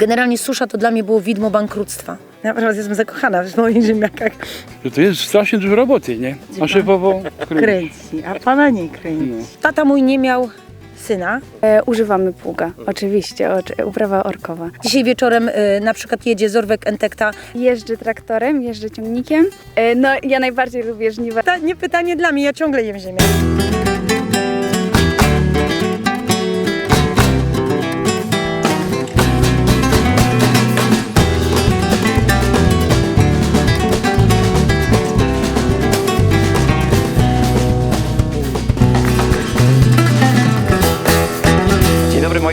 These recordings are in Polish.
Generalnie susza to dla mnie było widmo bankructwa. Naprawdę jestem zakochana w moich ziemniakach. To jest strasznie dużo roboty, nie? A szefowo kręci. Kręci, a pana nie kręci. No. Tata mój nie miał syna. E, używamy pługa, oczywiście, oczy- uprawa orkowa. Dzisiaj wieczorem y, na przykład jedzie Zorwek Entekta. Jeżdżę traktorem, jeżdżę ciągnikiem. E, no, ja najbardziej lubię żniwa. To nie pytanie dla mnie, ja ciągle jem ziemię.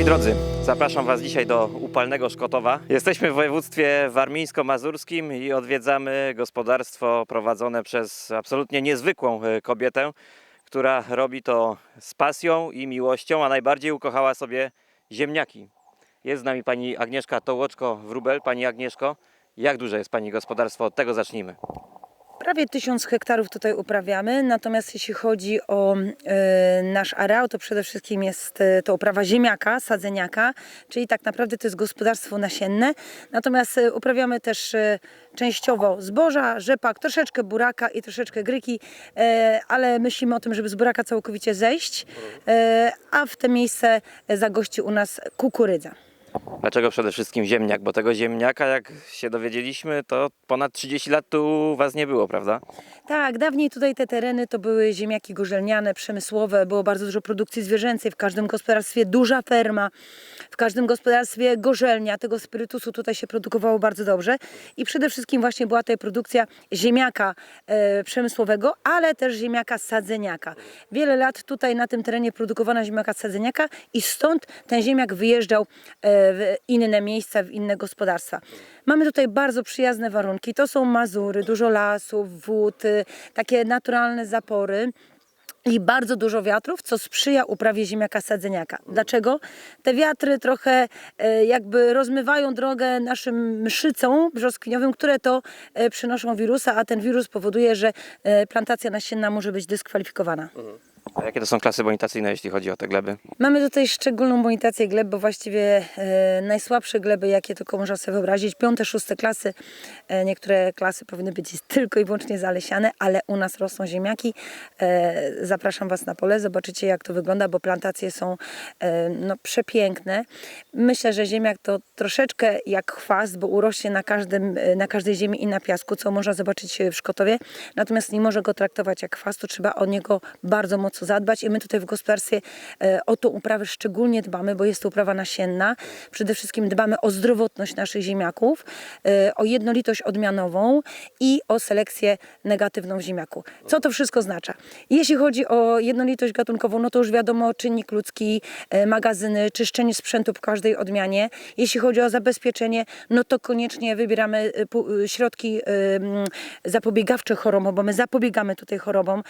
Drodzy. Zapraszam Was dzisiaj do upalnego Szkotowa. Jesteśmy w województwie warmińsko-mazurskim i odwiedzamy gospodarstwo prowadzone przez absolutnie niezwykłą e, kobietę, która robi to z pasją i miłością, a najbardziej ukochała sobie ziemniaki. Jest z nami pani Agnieszka Tołoczko-Wróbel. Pani Agnieszko, jak duże jest Pani gospodarstwo? Od tego zacznijmy. Prawie tysiąc hektarów tutaj uprawiamy, natomiast jeśli chodzi o e, nasz areał, to przede wszystkim jest e, to uprawa ziemniaka, sadzeniaka, czyli tak naprawdę to jest gospodarstwo nasienne. Natomiast e, uprawiamy też e, częściowo zboża, rzepak, troszeczkę buraka i troszeczkę gryki, e, ale myślimy o tym, żeby z buraka całkowicie zejść, e, a w te miejsce zagości u nas kukurydza. Dlaczego przede wszystkim ziemniak? Bo tego ziemniaka, jak się dowiedzieliśmy, to ponad 30 lat tu u Was nie było, prawda? Tak, dawniej tutaj te tereny to były ziemniaki gorzelniane, przemysłowe, było bardzo dużo produkcji zwierzęcej, w każdym gospodarstwie duża ferma, w każdym gospodarstwie gorzelnia, tego spirytusu tutaj się produkowało bardzo dobrze i przede wszystkim właśnie była tutaj produkcja ziemniaka e, przemysłowego, ale też ziemniaka sadzeniaka. Wiele lat tutaj na tym terenie produkowano ziemniaka sadzeniaka i stąd ten ziemniak wyjeżdżał e, w inne miejsca, w inne gospodarstwa. Mamy tutaj bardzo przyjazne warunki. To są Mazury, dużo lasów, wód, takie naturalne zapory. I bardzo dużo wiatrów, co sprzyja uprawie ziemniaka sadzeniaka. Dlaczego? Te wiatry trochę e, jakby rozmywają drogę naszym mszycom brzoskwiniowym, które to e, przynoszą wirusa, a ten wirus powoduje, że e, plantacja nasienna może być dyskwalifikowana. A jakie to są klasy bonitacyjne, jeśli chodzi o te gleby? Mamy tutaj szczególną bonitację gleb, bo właściwie e, najsłabsze gleby, jakie tylko można sobie wyobrazić, piąte, szóste klasy. E, niektóre klasy powinny być tylko i wyłącznie zalesiane, ale u nas rosną ziemniaki. E, zapraszam Was na pole, zobaczycie jak to wygląda, bo plantacje są e, no, przepiękne. Myślę, że ziemniak to troszeczkę jak chwast, bo urośnie na, każdym, e, na każdej ziemi i na piasku, co można zobaczyć w Szkotowie. Natomiast nie może go traktować jak chwast, to trzeba o niego bardzo mocno zadbać i my tutaj w gospodarstwie e, o tą uprawę szczególnie dbamy, bo jest to uprawa nasienna. Przede wszystkim dbamy o zdrowotność naszych ziemniaków, e, o jednolitość odmianową i o selekcję negatywną w ziemniaku. Co to wszystko oznacza? Jeśli chodzi o jednolitość gatunkową, no to już wiadomo czynnik ludzki, e, magazyny, czyszczenie sprzętu po każdej odmianie. Jeśli chodzi o zabezpieczenie, no to koniecznie wybieramy środki zapobiegawcze chorobom, bo my zapobiegamy tutaj chorobom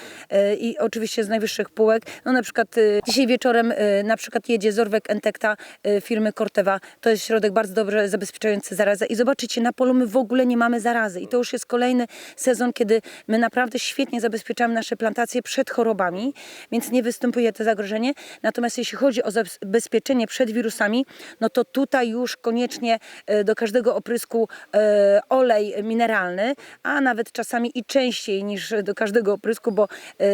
i oczywiście z najwyższych półek. No na przykład e, dzisiaj wieczorem e, na przykład jedzie Zorwek Entekta e, firmy Corteva. To jest środek bardzo dobrze zabezpieczający zarazę i zobaczycie, na polu my w ogóle nie mamy zarazy i to już jest kolejny sezon, kiedy my naprawdę świetnie zabezpieczamy nasze plantacje przed chorobami, więc nie występuje to zagrożenie. Natomiast jeśli chodzi o zabezpieczenie przed wirusami, no to tutaj już koniecznie do każdego oprysku olej mineralny, a nawet czasami i częściej niż do każdego oprysku, bo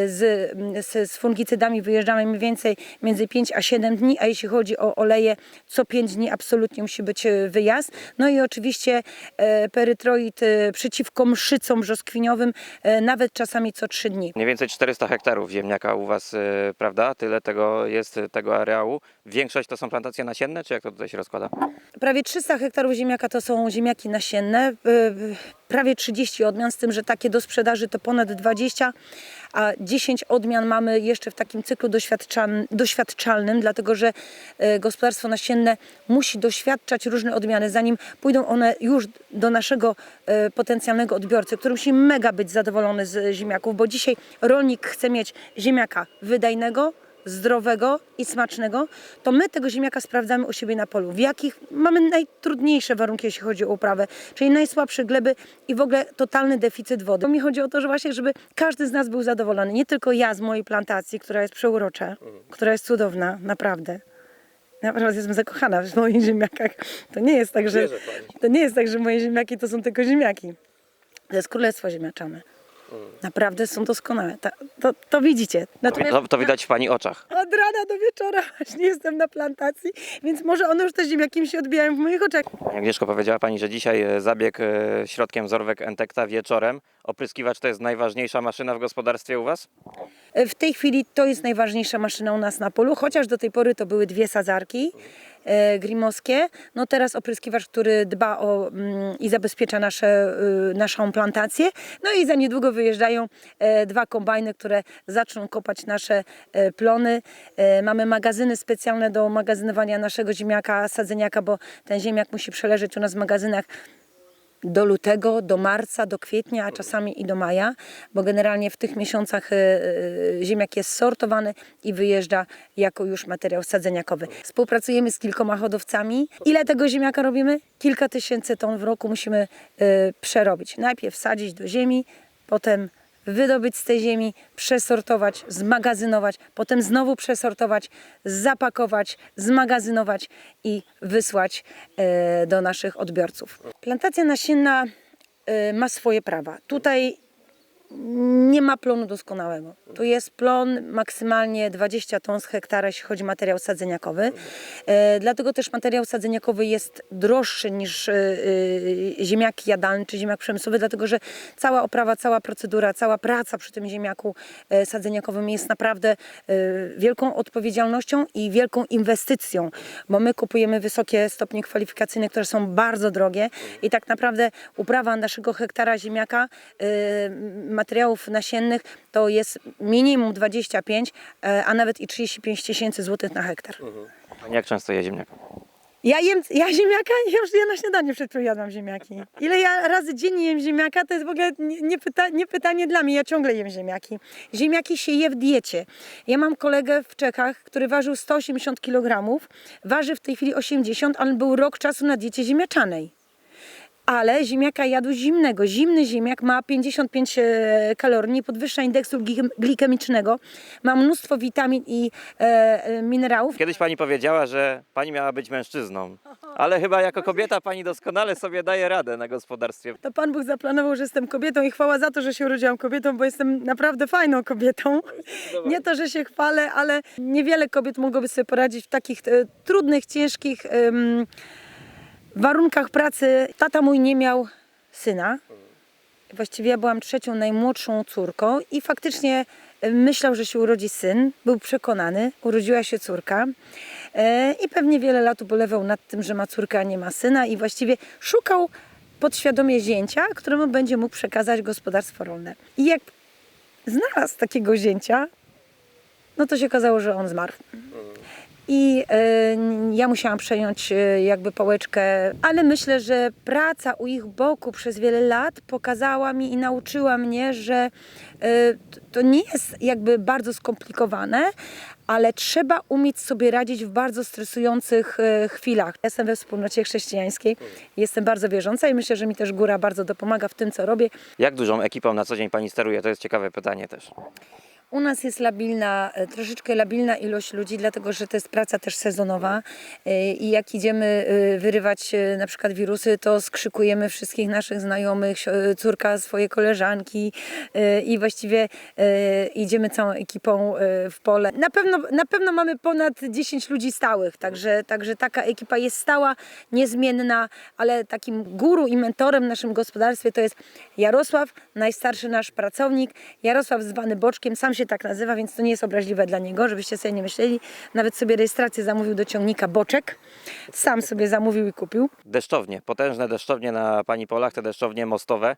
z, z fungicydami wyjeżdżamy mniej więcej między 5 a 7 dni, a jeśli chodzi o oleje, co 5 dni absolutnie musi być e, wyjazd. No i oczywiście e, perytroid e, przeciwko mszycom brzoskwiniowym, nawet czasami co 3 dni. Mniej więcej 400 hektarów ziemniaka u Was, prawda? Tyle tego jest, tego areału. Większość to są plantacje nasienne, czy jak to tutaj się rozkłada? Prawie 300 hektarów ziemniaka to są ziemniaki nasienne, prawie 30 odmian, z tym, że takie do sprzedaży to ponad 20, a 10 odmian mamy jeszcze w takim cyklu doświadczalnym, dlatego że y, gospodarstwo nasienne musi doświadczać różne odmiany, zanim pójdą one już do naszego y, potencjalnego odbiorcy, który musi mega być zadowolony z ziemniaków, bo dzisiaj rolnik chce mieć ziemniaka wydajnego, zdrowego i smacznego, to my tego ziemniaka sprawdzamy u siebie na polu. W jakich mamy najtrudniejsze warunki, jeśli chodzi o uprawę, czyli najsłabsze gleby i w ogóle totalny deficyt wody. Mi chodzi o to, że właśnie, żeby każdy z nas był zadowolony. Nie tylko ja z mojej plantacji, która jest przeurocza, która jest cudowna, naprawdę. Naprawdę jestem zakochana w moich ziemniakach. To nie jest tak, że, to nie jest tak, że moje ziemniaki to są tylko ziemniaki. To jest królestwo ziemniaczane. Naprawdę są doskonałe. Ta, to, to widzicie. Natomiast To, to widać w pani oczach. od rana do wieczora właśnie jestem na plantacji, więc może one już te ziemniaki mi się odbijają w moich oczach. Agnieszko, powiedziała pani, że dzisiaj e, zabieg e, środkiem Zorwek Entekta wieczorem. Opryskiwacz to jest najważniejsza maszyna w gospodarstwie u was? W tej chwili to jest najważniejsza maszyna u nas na polu, chociaż do tej pory to były dwie sadzarki e, grimowskie. No teraz opryskiwacz, który dba o mm, i zabezpiecza nasze, y, naszą plantację. No i za niedługo wyjeżdżają e, dwa kombajny, które zaczną kopać nasze e, plony. E, mamy magazyny specjalne do magazynowania naszego ziemniaka, sadzeniaka, bo ten ziemniak musi przeleżeć u nas w magazynach do lutego, do marca, do kwietnia, a czasami i do maja, bo generalnie w tych miesiącach e, e, ziemniak jest sortowany i wyjeżdża jako już materiał sadzeniakowy. Współpracujemy z kilkoma hodowcami. Ile tego ziemniaka robimy? Kilka tysięcy ton w roku musimy e, przerobić. Najpierw wsadzić do ziemi, potem wydobyć z tej ziemi, przesortować, zmagazynować, potem znowu przesortować, zapakować, zmagazynować i wysłać e, do naszych odbiorców. Plantacja nasienna e, ma swoje prawa. Tutaj nie ma plonu doskonałego. Tu jest plon maksymalnie 20 ton z hektara, jeśli chodzi o materiał sadzeniakowy. E, dlatego też materiał sadzeniakowy jest droższy niż e, e, ziemniak jadalny czy ziemniak przemysłowy, dlatego że cała oprawa, cała procedura, cała praca przy tym ziemniaku e, sadzeniakowym jest naprawdę e, wielką odpowiedzialnością i wielką inwestycją, bo my kupujemy wysokie stopnie kwalifikacyjne, które są bardzo drogie i tak naprawdę uprawa naszego hektara ziemniaka e, materiałów nasiennych to jest minimum 25, e, a nawet i 35 tysięcy złotych na hektar. Pani jak często je ziemniaka? Ja jem, ja ziemniaka, ja już ja na śniadanie przed chwilą jadłam ziemniaki. Ile ja razy dziennie jem ziemniaka, to jest w ogóle nie, nie, pyta, nie pytanie dla mnie, ja ciągle jem ziemniaki. Ziemniaki się je w diecie. Ja mam kolegę w Czechach, który ważył 180 kg, waży w tej chwili 80, ale był rok czasu na diecie ziemniaczanej. Ale ziemniaka jadł zimnego. Zimny ziemniak ma 55 e, kalorii, podwyższa indeksu gli- glikemicznego, ma mnóstwo witamin i e, e, minerałów. Kiedyś pani powiedziała, że pani miała być mężczyzną, ale chyba jako kobieta pani doskonale sobie daje radę na gospodarstwie. To Pan Bóg zaplanował, że jestem kobietą i chwała za to, że się urodziłam kobietą, bo jestem naprawdę fajną kobietą. Nie to, że się chwalę, ale niewiele kobiet mogłoby sobie poradzić w takich e, trudnych, ciężkich em, warunkach pracy. Tata mój nie miał syna. Właściwie ja byłam trzecią najmłodszą córką i faktycznie e, myślał, że się urodzi syn. Był przekonany, urodziła się córka e, i pewnie wiele lat ubolewał nad tym, że ma córkę, a nie ma syna i właściwie szukał podświadomie zięcia, któremu będzie mógł przekazać gospodarstwo rolne. I jak znalazł takiego zięcia, no to się okazało, że on zmarł. I e, ja musiałam przejąć e, jakby pałeczkę, ale myślę, że praca u ich boku przez wiele lat pokazała mi i nauczyła mnie, że t- to nie jest jakby bardzo skomplikowane, ale trzeba umieć sobie radzić w bardzo stresujących chwilach. Jestem we wspólnocie chrześcijańskiej, jestem bardzo wierząca i myślę, że mi też góra bardzo dopomaga w tym, co robię. Jak dużą ekipą na co dzień pani steruje? To jest ciekawe pytanie też. U nas jest labilna, e, troszeczkę labilna ilość ludzi, dlatego że to jest praca też sezonowa e, i jak idziemy e, wyrywać na przykład wirusy, to skrzykujemy wszystkich naszych znajomych, córka swoje koleżanki i właściwie idziemy całą ekipą w pole. Na pewno, na pewno mamy ponad 10 ludzi stałych, także, także taka ekipa jest stała, niezmienna, ale takim guru i mentorem w naszym gospodarstwie to jest Jarosław, najstarszy nasz pracownik. Jarosław zwany Boczkiem, sam się tak nazywa, więc to nie jest obraźliwe dla niego, żebyście sobie nie myśleli. Nawet sobie rejestrację zamówił do ciągnika Boczek. Sam sobie zamówił i kupił. Deszczownie, potężne deszczownie na pani polach, te deszczownie mostowe.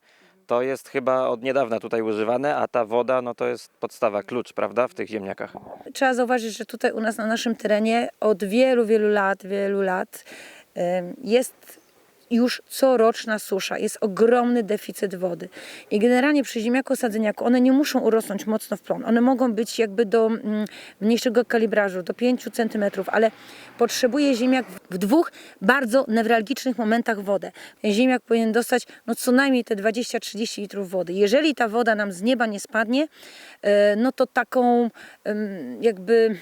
To jest chyba od niedawna tutaj używane, a ta woda no to jest podstawa, klucz, prawda, w tych ziemniakach. Trzeba zauważyć, że tutaj u nas na naszym terenie od wielu, wielu lat, wielu lat em, jest już coroczna susza, jest ogromny deficyt wody. I generalnie przy ziemniaku sadzeniaku one nie muszą urosnąć mocno w plon. One mogą być jakby do mm, mniejszego kalibrażu, do 5 cm, ale potrzebuje ziemniak w dwóch bardzo newralgicznych momentach wodę. Ziemniak powinien dostać no, co najmniej te 20-30 litrów wody. Jeżeli ta woda nam z nieba nie spadnie, e, no to taką jakby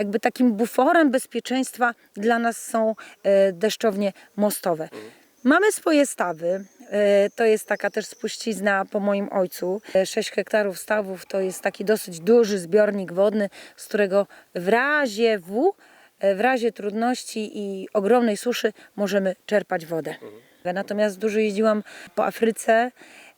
jakby takim buforem bezpieczeństwa dla nas są e, deszczownie mostowe. Mamy swoje stawy. e, To jest taka też spuścizna po moim ojcu. 6 hektarów stawów to jest taki dosyć duży zbiornik wodny, z którego w razie W, e, w razie trudności i ogromnej suszy możemy czerpać wodę. Natomiast dużo jeździłam po Afryce,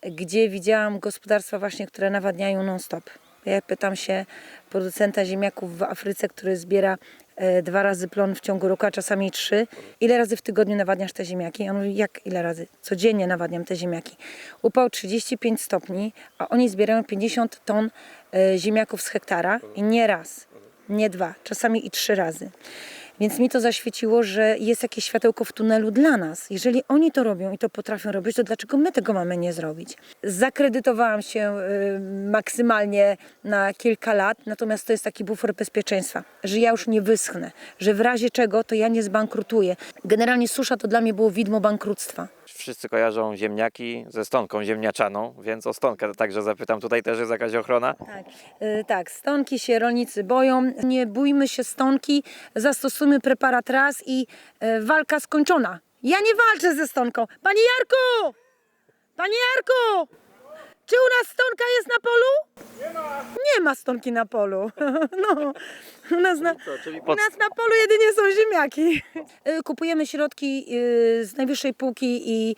gdzie widziałam gospodarstwa właśnie, które nawadniają non-stop. Ja pytam się producenta ziemniaków w Afryce, który zbiera e, dwa razy plon w ciągu roku, a czasami trzy. Ile razy w tygodniu nawadniasz te ziemniaki? On mówi, jak ile razy? Codziennie nawadniam te ziemniaki. Upał 35 stopni, a oni zbierają 50 ton e, ziemniaków z hektara i nie raz, nie dwa, czasami i trzy razy. Więc mi to zaświeciło, że jest jakieś światełko w tunelu dla nas. Jeżeli oni to robią i to potrafią robić, to dlaczego my tego mamy nie zrobić? Zakredytowałam się y, maksymalnie na kilka lat, natomiast to jest taki bufor bezpieczeństwa, że ja już nie wyschnę, że w razie czego to ja nie zbankrutuję. Generalnie susza to dla mnie było widmo bankructwa. Wszyscy kojarzą ziemniaki ze stonką ziemniaczaną, więc o stonkę także zapytam. Tutaj też jest jakaś ochrona. Tak, y, tak, stonki się rolnicy boją. Nie bójmy się stonki, zastosujmy preparat raz i y, walka skończona. Ja nie walczę ze stonką. Panie Jarku! Panie Jarku! Czy u nas stonka jest na polu? Nie ma. Nie ma stonki na polu. No, u nas na, u nas na polu jedynie są ziemniaki. Y, Kupujemy środki y, z najwyższej półki i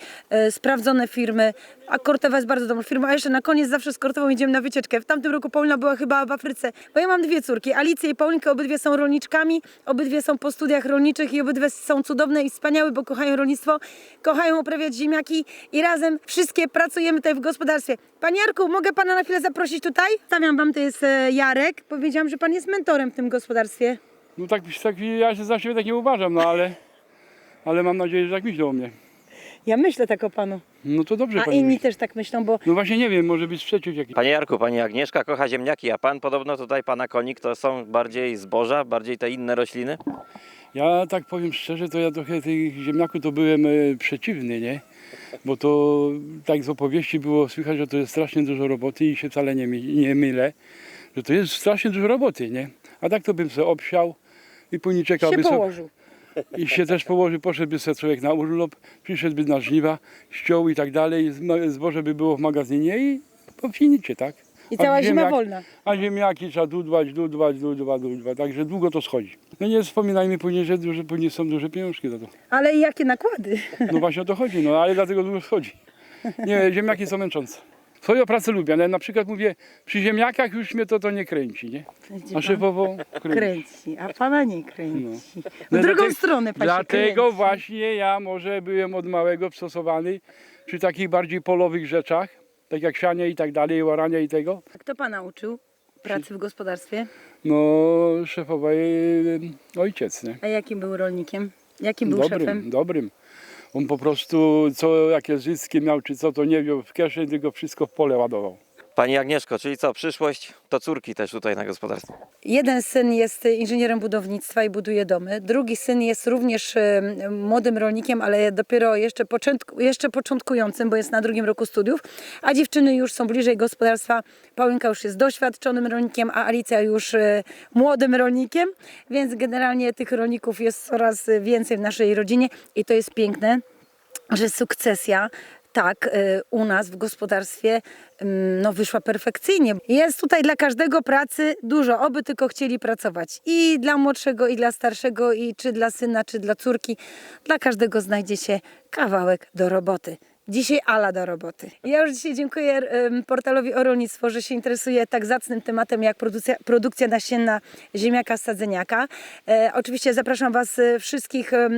y, sprawdzone firmy. A Corteva jest bardzo dobrą firmą. A jeszcze na koniec zawsze z Cortewą idziemy na wycieczkę. W tamtym roku Paulina była chyba w Afryce. Bo ja mam dwie córki, Alicję i Paulinkę. Obydwie są rolniczkami, obydwie są po studiach rolniczych i obydwie są cudowne i wspaniałe, bo kochają rolnictwo, kochają uprawiać ziemniaki i razem wszystkie pracujemy tutaj w gospodarstwie. Panie Jarku, mogę Pana na chwilę zaprosić tutaj? Stawiam Wam, to jest e, Jarek. Powiedziałam, że Pan jest mentorem w tym gospodarstwie. No tak, tak ja się za siebie tak nie uważam, no ale, ale mam nadzieję, że tak myślą o mnie. Ja myślę tak o Panu. No to dobrze A pani inni myśli. też tak myślą, bo No właśnie nie wiem, może być sprzeciw jakiś. Panie Jarku, pani Agnieszka kocha ziemniaki, a pan podobno tutaj, pana konik, to są bardziej zboża, bardziej te inne rośliny? Ja tak powiem szczerze, to ja trochę tych ziemniaków to byłem e, przeciwny, nie? Bo to tak z opowieści było słychać, że to jest strasznie dużo roboty i się wcale nie, my- nie mylę, że to jest strasznie dużo roboty, nie? A tak to bym sobie obsiał i później czekał, się by so, położył. I się też położył, poszedłby sobie człowiek na urlop, przyszedłby na żniwa, ściął i tak dalej, zboże by było w magazynie i po finicie, tak? I cała zima ziemniak- wolna. A ziemniaki trzeba dudwać, dudwać, dudwać, dudwać, także długo to schodzi. No nie wspominajmy później, że duże, później są duże pieniążki za to. Ale i jakie nakłady? No właśnie o to chodzi, no ale dlatego długo schodzi. Nie, ziemniaki są męczące. Swoją pracę lubię, ale na przykład mówię, przy ziemniakach już mnie to, to nie kręci, nie? A szefowo kręci. Kręci, a pana nie kręci. W No drugą dlatego- stronę pan się Dlatego kręci. właśnie ja może byłem od małego stosowany przy takich bardziej polowych rzeczach, tak jak sianie i tak dalej, łarania i tego. Kto pana uczył pracy w gospodarstwie? No szefowa ojciec, nie? A jakim był rolnikiem? Jakim był dobrym, szefem? dobrym. On po prostu co jakie zyski miał, czy co, to nie wziął w kieszeń, tylko wszystko w pole ładował. Pani Agnieszko, czyli co, przyszłość to córki też tutaj na gospodarstwie. Jeden syn jest inżynierem budownictwa i buduje domy. Drugi syn jest również e, młodym rolnikiem, ale dopiero jeszcze, początku, jeszcze początkującym, bo jest na drugim roku studiów. A dziewczyny już są bliżej gospodarstwa. Paulinka już jest doświadczonym rolnikiem, a Alicja już e, młodym rolnikiem. Więc generalnie tych rolników jest coraz więcej w naszej rodzinie i to jest piękne, że sukcesja tak, y, u nas w gospodarstwie ym, no, wyszła perfekcyjnie. Jest tutaj dla każdego pracy dużo, oby tylko chcieli pracować. I dla młodszego, i dla starszego, i czy dla syna, czy dla córki. Dla każdego znajdzie się kawałek do roboty. Dzisiaj ala do roboty. Ja już dzisiaj dziękuję portalowi o rolnictwo, że się interesuje tak zacnym tematem jak produkcja, produkcja nasienna ziemniaka sadzeniaka. E, oczywiście zapraszam Was e, wszystkich, e,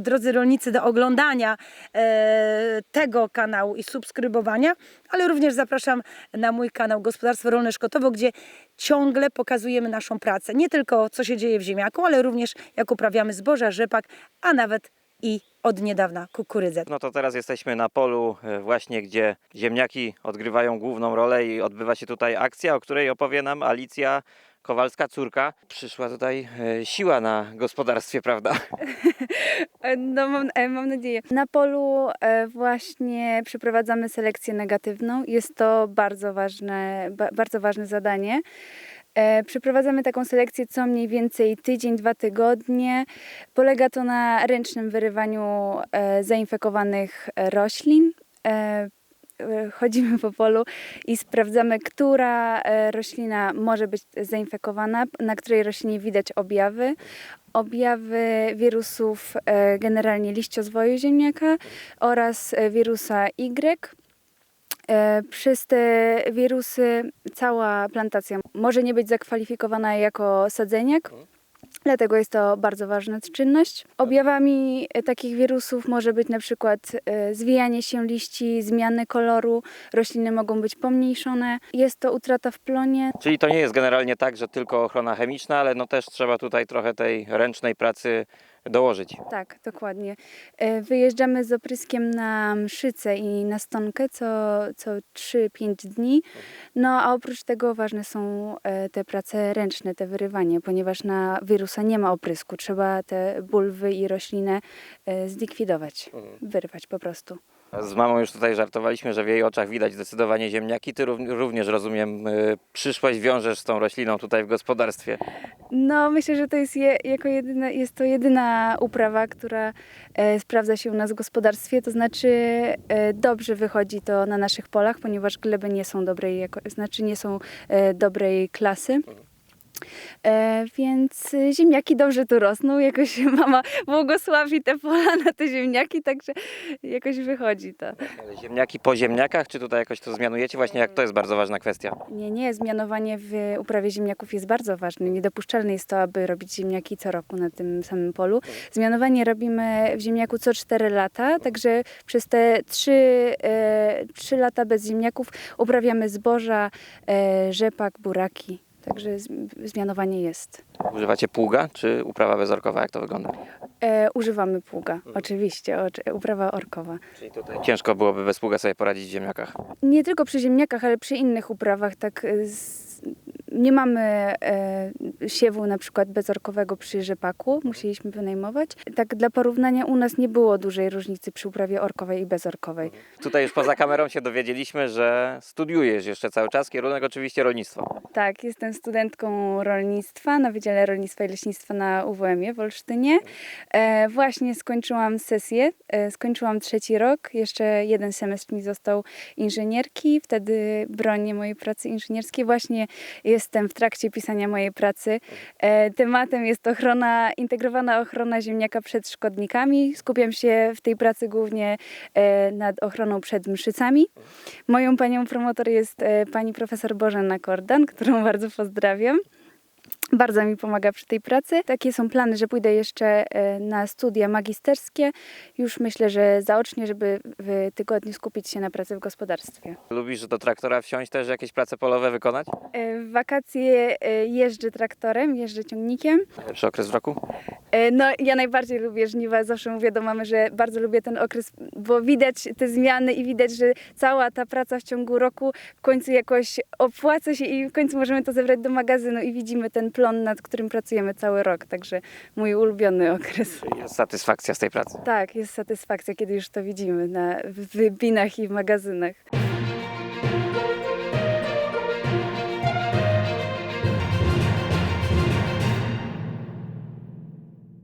drodzy rolnicy, do oglądania e, tego kanału i subskrybowania, ale również zapraszam na mój kanał Gospodarstwo Rolne Szkotowo, gdzie ciągle pokazujemy naszą pracę. Nie tylko co się dzieje w ziemniaku, ale również jak uprawiamy zboża, rzepak, a nawet i od niedawna kukurydzę. No to teraz jesteśmy na polu e, właśnie, gdzie ziemniaki odgrywają główną rolę i odbywa się tutaj akcja, o której opowie nam Alicja Kowalska, córka. Przyszła tutaj e, siła na gospodarstwie, prawda? E, No, mam, e, mam nadzieję. Na polu e, właśnie przeprowadzamy selekcję negatywną. Jest to bardzo ważne, ba, bardzo ważne zadanie. E, Przeprowadzamy taką selekcję co mniej więcej tydzień, dwa tygodnie. Polega to na ręcznym wyrywaniu e, zainfekowanych roślin. E, Chodzimy po polu i sprawdzamy, która roślina może być zainfekowana, na której roślinie widać objawy. Objawy wirusów generalnie liściozwoju ziemniaka oraz wirusa Y. E, Przez te wirusy cała plantacja może nie być zakwalifikowana jako sadzeniak. Dlatego jest to bardzo ważna czynność. Objawami e, takich wirusów może być na przykład e, zwijanie się liści, zmiany koloru, rośliny mogą być pomniejszone. Jest to utrata w plonie. Czyli to nie jest generalnie tak, że tylko ochrona chemiczna, ale no też trzeba tutaj trochę tej ręcznej pracy dołożyć. Tak, dokładnie. E, Wyjeżdżamy z opryskiem na mszycę i na stonkę co, co 3-5 dni. No a oprócz tego ważne są e, te prace ręczne, te wyrywanie, ponieważ na wirusa nie ma oprysku. Trzeba te bulwy i roślinę e, zlikwidować, wyrwać po prostu. Z mamą już tutaj żartowaliśmy, że w jej oczach widać zdecydowanie ziemniaki. Ty rów- również, rozumiem, y, przyszłość wiążesz z tą rośliną tutaj w gospodarstwie. No, myślę, że to jest, je, jako jedyna, jest to jedyna uprawa, która e, sprawdza się u nas w gospodarstwie. To znaczy, e, dobrze wychodzi to na naszych polach, ponieważ gleby nie są dobrej, jako, znaczy nie są e, dobrej klasy. E, więc e, ziemniaki dobrze tu rosną. Jakoś mama błogosławi te pola na te ziemniaki, także jakoś wychodzi to. Ale Ziemniaki po ziemniakach, czy tutaj jakoś to zmianujecie? Właśnie jak to jest bardzo ważna kwestia. Nie, nie, zmianowanie w uprawie ziemniaków jest bardzo ważne. Niedopuszczalne jest to, aby robić ziemniaki co roku na tym samym polu. Zmianowanie robimy w ziemniaku co 4 lata, także przez te 3, e, 3 lata bez ziemniaków uprawiamy zboża, e, rzepak, buraki. Także zmianowanie jest. Używacie pługa, czy uprawa bezorkowa? Jak to wygląda? E, używamy pługa, oczywiście, oczy- uprawa orkowa. Czyli tutaj ciężko byłoby bez pługa sobie poradzić w ziemniakach. Nie tylko przy ziemniakach, ale przy innych uprawach. Tak e, z, nie mamy e, siewu na przykład bezorkowego przy rzepaku, musieliśmy wynajmować. Tak dla porównania u nas nie było dużej różnicy przy uprawie orkowej i bezorkowej. Tutaj już poza kamerą się dowiedzieliśmy, że studiujesz jeszcze cały czas. Kierunek oczywiście rolnictwo. Tak, jestem studentką rolnictwa na Wydziale Rolnictwa i Leśnictwa na UWM-ie w Olsztynie. E, właśnie skończyłam sesję, e, skończyłam trzeci rok, jeszcze jeden semestr mi został inżynierki, wtedy bronię mojej pracy inżynierskiej. Właśnie jestem w trakcie pisania mojej pracy. E, tematem jest ochrona, integrowana ochrona ziemniaka przed szkodnikami. Skupiam się w tej pracy głównie e, nad ochroną przed mszycami. Moją panią promotor jest e, pani profesor Bożena Kordan, którą bardzo pozdrawiam. Bardzo mi pomaga przy tej pracy. Takie są plany, że pójdę jeszcze e, na studia magisterskie. Już myślę, że zaocznie, żeby w tygodniu skupić się na pracy w gospodarstwie. Lubisz do traktora wsiąść też jakieś prace polowe wykonać? E, W wakacje e, jeżdżę traktorem, jeżdżę ciągnikiem. Najlepszy okres w roku? No, ja najbardziej lubię żniwa. Zawsze mówię do mamy, że bardzo lubię ten okres, bo widać te zmiany i widać, że cała ta praca w ciągu roku w końcu jakoś opłaca się i w końcu możemy to zebrać do magazynu i widzimy ten plon, nad którym pracujemy cały rok. Także mój ulubiony okres. Jest satysfakcja z tej pracy. Tak, jest satysfakcja, kiedy już to widzimy na w wybinach i w magazynach.